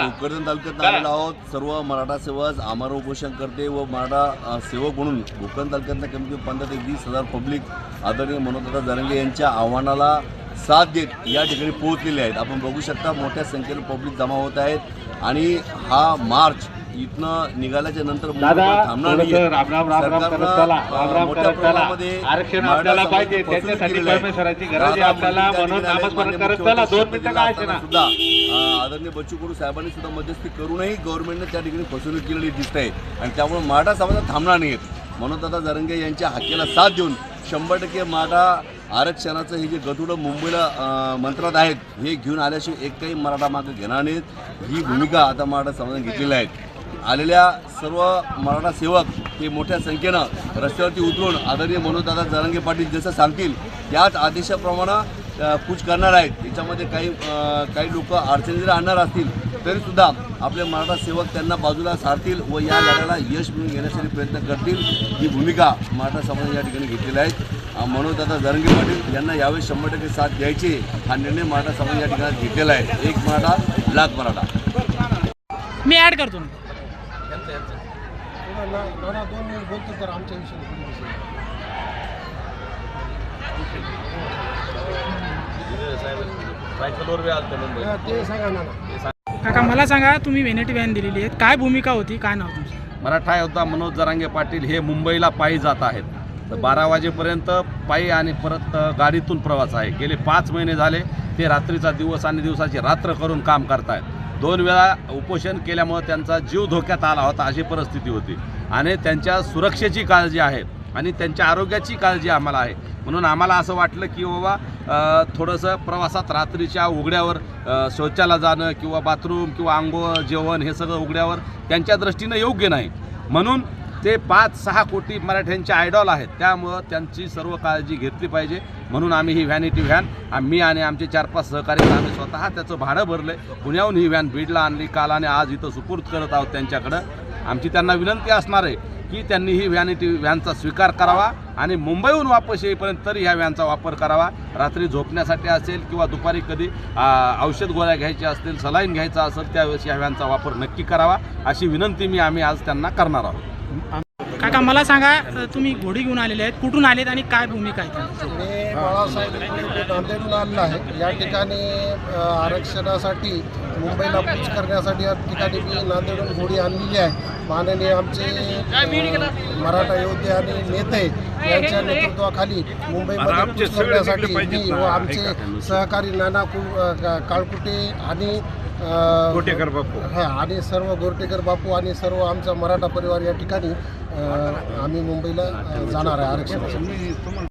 भोकरदन तालुक्यात. आलेलो आहोत. सर्व मराठा सेवक आमरण उपोषण करते व मराठा सेवक म्हणून भोकरदन तालुक्यातनं कमी कमी पंधरा ते वीस हजार पब्लिक आदरणीय मनोजदादा जरंगे यांच्या आव्हानाला साथ देत या ठिकाणी पोहोचलेले आहेत. आपण बघू शकता मोठ्या संख्येने पब्लिक जमा होत आहेत आणि हा मार्च इथनं निघाल्याच्या नंतर थांबणार प्रमाणामध्ये आरक्षण आपल्याला पाहिजे त्याच्यासाठी. परमेश्वराची गरज आहे आपल्याला म्हणून नामस्मरण करत चला दोन मिनिटं काय ना सुद्धा आदरणीय बच्चू कडू साहेबांनी सुद्धा मध्यस्थी करूनही गव्हर्नमेंटने त्या ठिकाणी फसवणूक केलेली दिसत. आहे आणि त्यामुळे मराठा समाजात थांबणार नाहीत म्हणून दादा जरंगे यांच्या हक्केला साथ देऊन शंभर टक्के मराठा आरक्षणाचं हे जे गतुडं मुंबईला मंत्रात आहेत हे घेऊन आल्याशिवाय एकही मराठा मागं घेणार नाहीत. ही भूमिका आता मराठा समाजाने घेतलेली आहे. आलेल्या सर्व मराठा सेवक हे मोठ्या संख्येनं रस्त्यावरती उतरून आदरणीय मनोजदादा जरांगे पाटील जसं सांगतील त्याच आदेशाप्रमाणे कूच करणार आहेत. त्याच्यामध्ये काही काही लोक अडचणी आणणार असतील तरीसुद्धा आपले मराठा सेवक त्यांना बाजूला सारतील व या लढ्याला यश मिळून घेण्यासाठी प्रयत्न करतील ही भूमिका मराठा समाजाने या ठिकाणी घेतलेली आहे. मनोजदादा जरंगे पाटील यांना यावेळी शंभर टक्के साथ द्यायची हा निर्णय मराठा समाज या ठिकाणी घेतलेला आहे. एक मराठा लाख मराठा. मी ऍड करतो. ना. दोन मिनिट बोलतो तर आमच्या विषयी ते सांगा ना. काका मला सांगा तुम्ही व्हेनेटी व्हॅन दिलेली आहे काय भूमिका होती? काय नाव तुमचं? मराठा योद्धा मनोज जरांगे पाटील हे मुंबईला पायी जात आहेत. तर बारा वाजेपर्यंत पायी आणि परत गाडीतून प्रवास आहे. गेले पाच महिने झाले. ते रात्रीचा दिवस आणि दिवसाची रात्र करून काम करतायत. दोन वेळा उपोषण केल्यामुळं त्यांचा जीव धोक्यात आला होता अशी परिस्थिती होती. आणि त्यांच्या सुरक्षेची काळजी आहे आणि त्यांच्या आरोग्याची काळजी आम्हाला आहे. म्हणून आम्हाला असं वाटलं की बाबा थोडंसं प्रवासात रात्रीच्या उघड्यावर शौचाला जाणं किंवा बाथरूम किंवा आंघोळ जेवण हे सगळं उघड्यावर त्यांच्या दृष्टीनं योग्य नाही. म्हणून ते पाच सहा कोटी मराठ्यांचे आयडॉल आहेत. त्यामुळं त्यांची सर्व काळजी घेतली पाहिजे. म्हणून आम्ही ही व्हॅनिटी व्हॅन आम्ही आणि आमचे चार पाच सहकारी आम्ही स्वतः त्याचं भाडं भरलं पुण्याहून ही व्हॅन बीडला आणली काल आणि आज इथं सुपूर्द करत आहोत त्यांच्याकडं. आमची त्यांना विनंती असणार आहे की त्यांनी ही व्हॅनिटी व्हॅनचा स्वीकार करावा आणि मुंबईहून वापस येईपर्यंत तरी ह्या व्हॅनचा वापर करावा. रात्री झोपण्यासाठी असेल किंवा दुपारी कधी औषध गोळ्या घ्यायच्या असतील सलाईन घ्यायचा असेल त्यावेळेस ह्या व्हॅनचा वापर नक्की करावा. अशी विनंती मी आम्ही आज त्यांना करणार आहोत. काका मला सांगा तुम्ही घोडी घेऊन आलेले आहेत. कुठून आलेत आणि काय भूमिका आहे? मी बाळासाहेब आलेलो आहे. या ठिकाणी आरक्षणासाठी मुंबईला पूज करण्यासाठी या ठिकाणी मी नांदेडून घोडी आणलेली आहे. माननीय आमचे मराठा योद्धे आणि नेते यांच्या नेतृत्वाखाली मुंबईमध्ये पूज करण्यासाठी मी व आमचे सहकारी नाना काळकुटे आणि गोटेकर बापू. हां आणि सर्व गोरटेकर बापू आणि सर्व आमचा मराठा परिवार या ठिकाणी आम्ही मुंबईला जाणार आहे आरक्षणासाठी.